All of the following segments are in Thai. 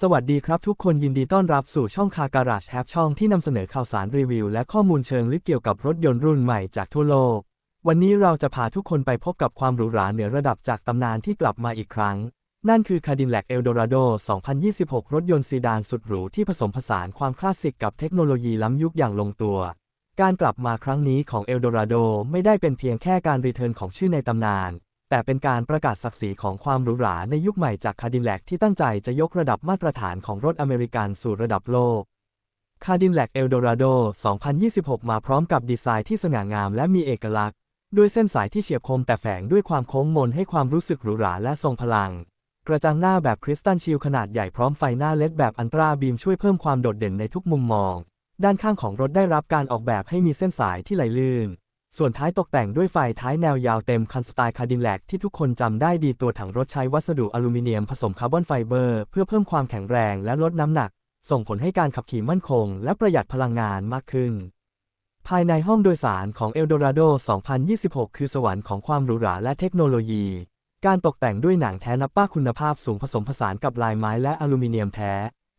สวัสดีครับทุกคนยินดีต้อนรับสู่ช่องคาการาชแฮปช่องที่นำเสนอข่าวสารรีวิว และข้อมูลเชิงลึกเกี่ยวกับรถยนต์รุ่นใหม่จากทั่วโลก วันนี้เราจะพาทุกคนไปพบกับความหรูหราเหนือระดับจากตำนานที่กลับมาอีกครั้ง นั่นคือ Cadillac Eldorado 2026 รถยนต์ซีดานสุดหรูที่ผสมผสานความคลาสสิกกับเทคโนโลยีล้ำยุคอย่างลงตัว การกลับมาครั้งนี้ของ Eldorado ไม่ได้เป็นเพียงแค่การรีเทิร์นของชื่อในตำนาน แต่เป็นการประกาศศักดิ์ศรีของความหรูหราในยุคใหม่จากคาดินแลกที่ตั้งใจจะยกระดับมาตรฐานของรถอเมริกันสู่ระดับโลกคาดินแลกเอลโดราโด 2026 มาพร้อมกับดีไซน์ที่สง่างามและมีเอกลักษณ์ ด้วยเส้นสายที่เฉียบคมแต่แฝงด้วยความโค้งมนให้ความรู้สึกหรูหราและทรงพลัง กระจังหน้าแบบคริสตัลชิลขนาดใหญ่พร้อมไฟหน้าเลดแบบอันตราบีมช่วยเพิ่มความโดดเด่นในทุกมุมมอง ด้านข้างของรถได้รับการออกแบบให้มีเส้นสายที่ไหลลื่น ส่วนท้ายตกแต่งด้วยไฟท้ายแนวยาวเต็มคันสไตล์คาดินแลกที่ทุกคนจำได้ดีตัวถังรถใช้วัสดุอลูมิเนียมผสมคาร์บอนไฟเบอร์เพื่อเพิ่มความแข็งแรงและลดน้ำหนัก ส่งผลให้การขับขี่มั่นคงและประหยัดพลังงานมากขึ้น ภายในห้องโดยสารของ Eldorado 2026 คือสวรรค์ของความหรูหราและเทคโนโลยี การตกแต่งด้วยหนังแท้นับป้าคุณภาพสูงผสมผสานกับลายไม้และอลูมิเนียมแท้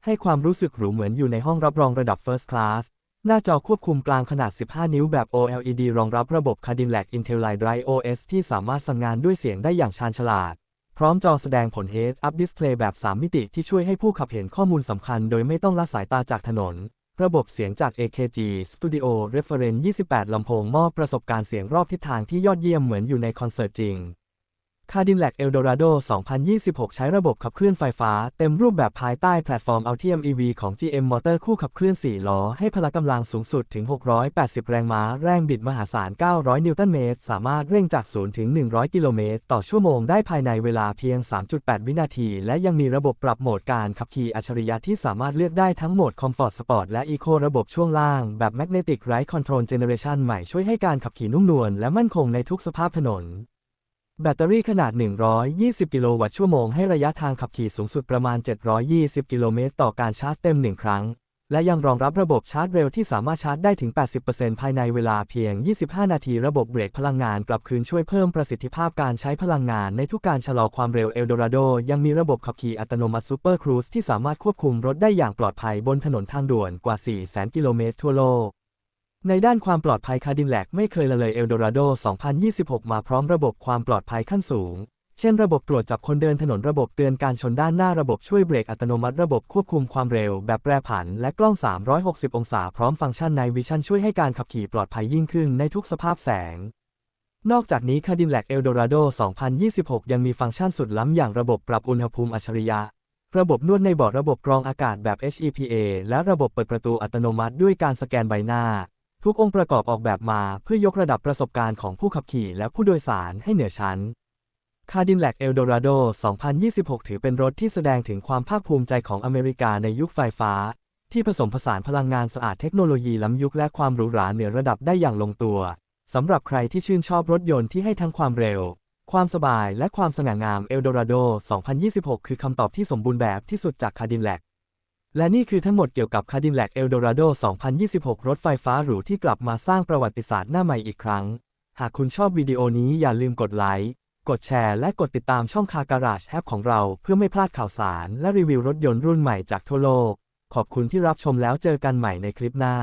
ให้ความรู้สึกหรูเหมือนอยู่ในห้องรับรองระดับ First Class หน้าจอควบคุมกลางขนาด 15 นิ้วแบบ OLED รองรับระบบ Cadillac Intellight Drive OS ที่สามารถสั่งงานด้วยเสียงได้อย่างชาญฉลาด พร้อมจอแสดงผล Head Up Display แบบ 3 มิติที่ช่วยให้ผู้ขับเห็นข้อมูลสำคัญโดยไม่ต้องละสายตาจากถนน ระบบเสียงจาก AKG Studio Reference 28 ลำโพงมอบประสบการณ์เสียงรอบทิศทางที่ยอดเยี่ยมเหมือนอยู่ในคอนเสิร์ตจริง Cadillac Eldorado 2026 ใช้ระบบขับเคลื่อนไฟฟ้า เต็มรูปแบบภายใต้แพลตฟอร์ม Ultium EV ของ GM Motor คู่ขับเคลื่อน 4 ล้อ ให้พละกำลังสูงสุดถึง 680 แรงม้า แรงบิดมหาศาล 900 นิวตันเมตร สามารถเร่งจาก 0 ถึง 100 กิโลเมตร ต่อชั่วโมงได้ภายในเวลาเพียง 3.8 วินาที และยังมีระบบปรับโหมดการขับขี่อัจฉริยะที่สามารถเลือกได้ทั้งโหมด Comfort Sport และ Eco ระบบช่วงล่าง แบบ Magnetic Ride Control Generation ใหม่ช่วยให้การขับขี่นุ่มนวลและมั่นคงในทุกสภาพถนน แบตเตอรี่ขนาด 120 กิโลวัตต์ชั่วโมงให้ระยะทางขับขี่สูงสุดประมาณ 720 กิโลเมตรต่อการชาร์จเต็ม 1 ครั้ง และยังรองรับระบบชาร์จเร็วที่สามารถชาร์จได้ถึง 80%ภายในเวลาเพียง 25 นาที ระบบเบรกพลังงานกลับคืนช่วยเพิ่มประสิทธิภาพการใช้พลังงานในทุกการชะลอความเร็ว Eldorado ยังมีระบบขับขี่อัตโนมัติ Super Cruise ที่สามารถควบคุมรถได้อย่างปลอดภัยบนถนนทางด่วนกว่า 400,000 กิโลเมตรทั่วโลก ในด้านความปลอดภัยคาดินแลกไม่เคยละเลยเอลโดราโด 2026 มาพร้อมระบบความปลอดภัยขั้นสูง เช่นระบบตรวจจับคนเดินถนนระบบเตือนการชนด้านหน้าระบบช่วยเบรกอัตโนมัติระบบควบคุมความเร็วแบบแปรผัน และกล้อง 360 องศาพร้อมฟังก์ชันในวิชั่นช่วยให้การขับขี่ปลอดภัยยิ่งขึ้นในทุกสภาพแสง นอกจากนี้ Cadillac Eldorado 2026 ยังมีฟังก์ชันสุดล้ำอย่างระบบปรับอุณหภูมิอัจฉริยะระบบนวดในเบาะระบบกรองอากาศแบบ HEPA และระบบเปิดประตูอัตโนมัติด้วยการสแกนใบหน้า ทุกองค์ประกอบออกแบบมาเพื่อยกระดับประสบการณ์ของผู้ขับขี่และผู้โดยสารให้เหนือชั้น Cadillac Eldorado 2026 ถือเป็นรถที่แสดงถึงความภาคภูมิใจของอเมริกาในยุคไฟฟ้า ที่ผสมผสานพลังงานสะอาดเทคโนโลยีล้ำยุคและความหรูหราเหนือระดับได้อย่างลงตัว สำหรับใครที่ชื่นชอบรถยนต์ที่ให้ทั้งความเร็ว ความสบายและความสง่างาม Eldorado 2026 คือคำตอบที่สมบูรณ์แบบที่สุดจาก Cadillac และนี่คือทั้งหมดเกี่ยวกับ Cadillac Eldorado 2026 รถไฟฟ้าหรูที่กลับมาสร้างประวัติศาสตร์หน้าใหม่อีกครั้ง หากคุณชอบวิดีโอนี้อย่าลืมกดไลค์ กดแชร์ และกดติดตามช่องคาการาชแอปของเราเพื่อไม่พลาดข่าวสาร และรีวิวรถยนต์รุ่นใหม่จากทั่วโลก ขอบคุณที่รับชมแล้วเจอกันใหม่ในคลิปหน้า